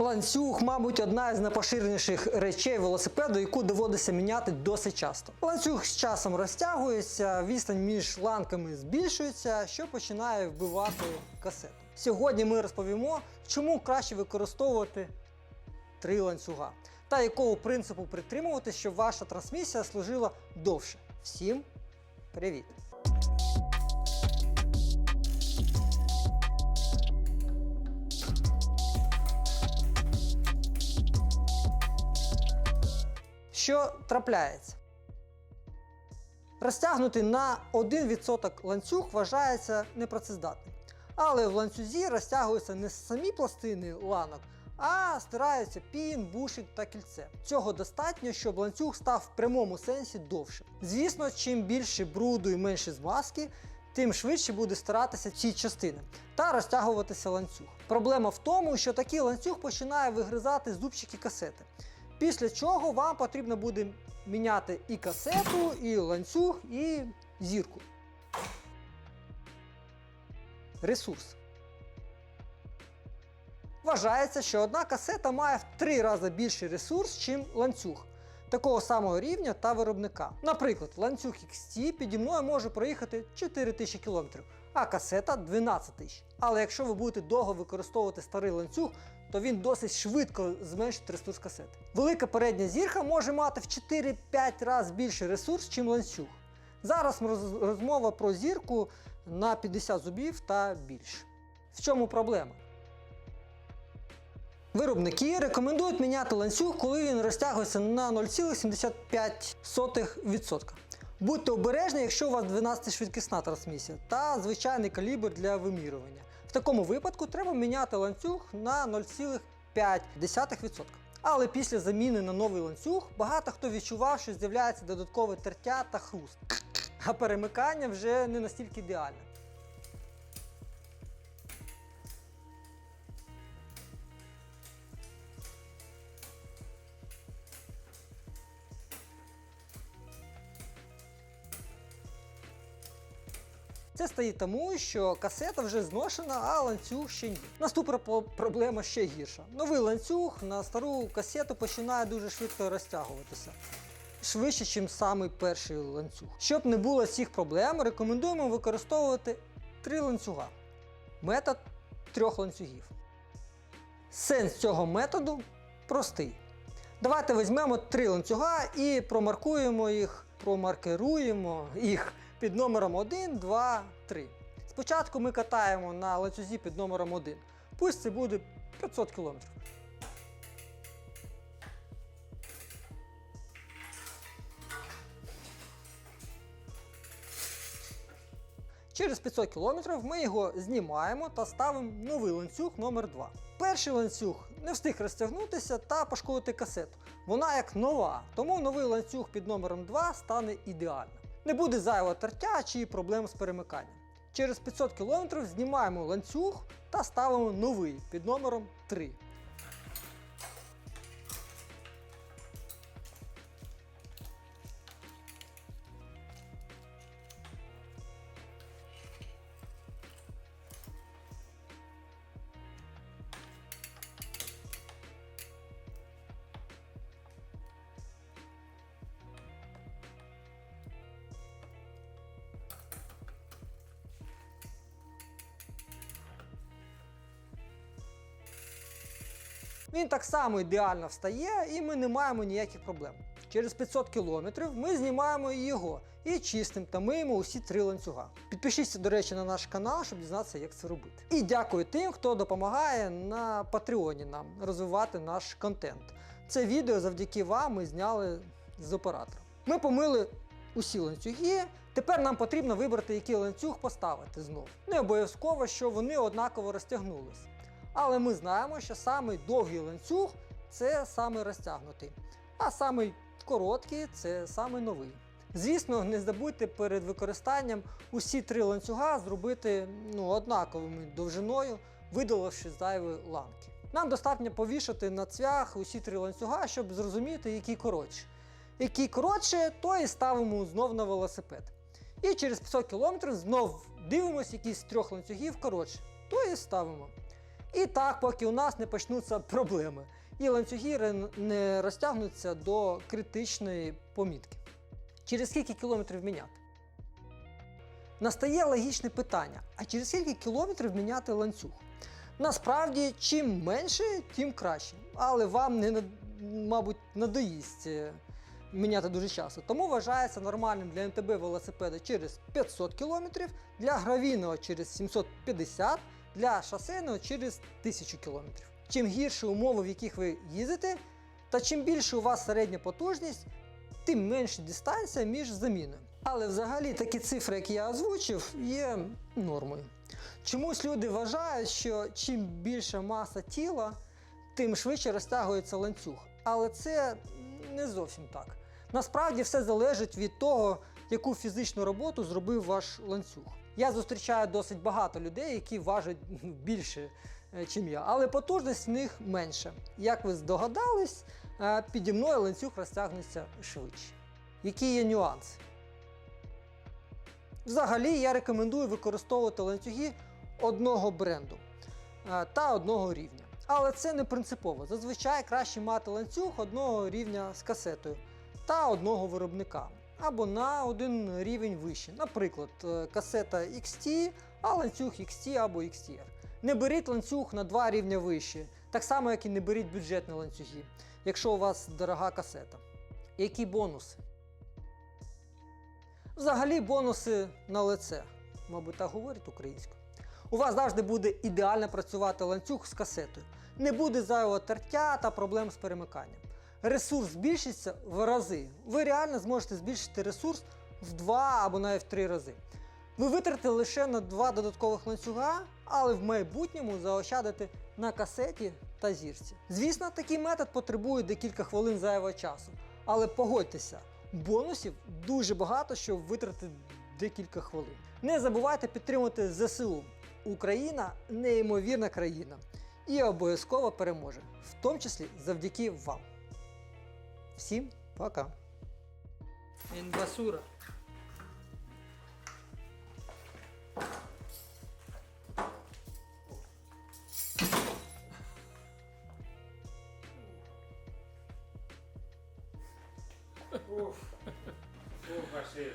Ланцюг, мабуть, одна із найпоширеніших речей велосипеду, яку доводиться міняти досить часто. Ланцюг з часом розтягується, відстань між ланками збільшується, що починає вбивати касету. Сьогодні ми розповімо, чому краще використовувати три ланцюга та якого принципу притримуватись, щоб ваша трансмісія служила довше. Всім привіт! Що трапляється? Розтягнутий на 1% ланцюг вважається непрацездатним. Але в ланцюзі розтягуються не самі пластини ланок, а стираються пін, бушик та кільце. Цього достатньо, щоб ланцюг став в прямому сенсі довшим. Звісно, чим більше бруду і менше змазки, тим швидше буде старатися ці частини та розтягуватися ланцюг. Проблема в тому, що такий ланцюг починає вигризати зубчики касети. Після чого вам потрібно буде міняти і касету, і ланцюг, і зірку. Ресурс. Вважається, що одна касета має в три рази більший ресурс, ніж ланцюг. Такого самого рівня та виробника. Наприклад, ланцюг XT піді мною може проїхати 4000 км, а касета 12 тисяч. Але якщо ви будете довго використовувати старий ланцюг, то він досить швидко зменшить ресурс касети. Велика передня зірка може мати в 4-5 разів більший ресурс, ніж ланцюг. Зараз розмова про зірку на 50 зубів та більше. В чому проблема? Виробники рекомендують міняти ланцюг, коли він розтягується на 0,75%. Будьте обережні, якщо у вас 12-швидкісна трансмісія та звичайний калібр для вимірювання. В такому випадку треба міняти ланцюг на 0,5%. Але після заміни на новий ланцюг багато хто відчував, що з'являється додаткове тертя та хруст. А перемикання вже не настільки ідеальне. Це стає тому, що касета вже зношена, а ланцюг ще ні. Наступна проблема ще гірша. Новий ланцюг на стару касету починає дуже швидко розтягуватися. Швидше, ніж самий перший ланцюг. Щоб не було цих проблем, рекомендуємо використовувати три ланцюга. Метод трьох ланцюгів. Сенс цього методу простий. Давайте візьмемо три ланцюга і промаркуємо їх, промаркеруємо їх під номером 1, 2, 3. Спочатку ми катаємо на ланцюзі під номером 1. Пусть це буде 500 км. Через 500 км ми його знімаємо та ставимо новий ланцюг номер 2 Перший ланцюг не встиг розтягнутися та пошкодити касету. Вона як нова, тому новий ланцюг під номером 2 стане ідеальним. Не буде зайвого тертя чи проблем з перемиканням. Через 500 км знімаємо ланцюг та ставимо новий під номером 3. Він так само ідеально встає і ми не маємо ніяких проблем. Через 500 км ми знімаємо його і чистимо та миємо усі три ланцюга. Підпишіться, до речі, на наш канал, щоб дізнатися, як це робити. І дякую тим, хто допомагає на Патреоні нам розвивати наш контент. Це відео завдяки вам ми зняли з оператора. Ми помили усі ланцюги. Тепер нам потрібно вибрати, який ланцюг поставити знов. Не обов'язково, що вони однаково розтягнулись. Але ми знаємо, що самий довгий ланцюг це саме розтягнутий, а самий короткий це саме новий. Звісно, не забудьте перед використанням усі три ланцюга зробити ну, однаковими довжиною, видаливши зайві ланки. Нам достатньо повішати на цвях усі три ланцюга, щоб зрозуміти, який коротше. Який коротше, то і ставимо знов на велосипед. І через 500 км знов дивимося, який з трьох ланцюгів коротше, то і ставимо. І так, поки у нас не почнуться проблеми, і ланцюги не розтягнуться до критичної помітки. Через скільки кілометрів міняти? Настає логічне питання: а через скільки кілометрів міняти ланцюг? Насправді, чим менше, тим краще. Але вам не мабуть надоїсть е, міняти дуже часто. Тому вважається нормальним для МТБ велосипеда через 500 км, для гравійного через 750 для шосейного через 1000 км. Чим гірші умови, в яких ви їздите, та чим більше у вас середня потужність, тим менша дистанція між заміною. Але взагалі такі цифри, які я озвучив, є нормою. Чомусь люди вважають, що чим більша маса тіла, тим швидше розтягується ланцюг. Але це не зовсім так. Насправді все залежить від того, яку фізичну роботу зробив ваш ланцюг. Я зустрічаю досить багато людей, які важать більше, ніж я, але потужність в них менша. Як ви здогадались, е, піді мною ланцюг розтягнеться швидше. Які є нюанси? Взагалі я рекомендую використовувати ланцюги одного бренду е, та одного рівня. Але це не принципово. Зазвичай краще мати ланцюг одного рівня з касетою та одного виробника. Або на один рівень вище. Наприклад, е, касета XT, а ланцюг XT або XTR. Не беріть ланцюг на два рівня вище, так само, як і не беріть бюджетні ланцюги, якщо у вас дорога касета. Які бонуси? Взагалі бонуси на лице, мабуть, так говорять українською. У вас завжди буде ідеально працювати ланцюг з касетою. Не буде зайвого тертя та проблем з перемиканням. Ресурс збільшиться в рази. Ви реально зможете збільшити ресурс в два або навіть в три рази. Ви витратите лише на два додаткових ланцюга, але в майбутньому заощадите на касеті та зірці. Звісно, такий метод потребує декілька хвилин зайвого часу, але погодьтеся, бонусів дуже багато, щоб витратити декілька хвилин. Не забувайте підтримувати ЗСУ. Україна неймовірна країна і обов'язково переможе, в тому числі завдяки вам. Всім пока. Інбасура. Уф. Уф, Василь.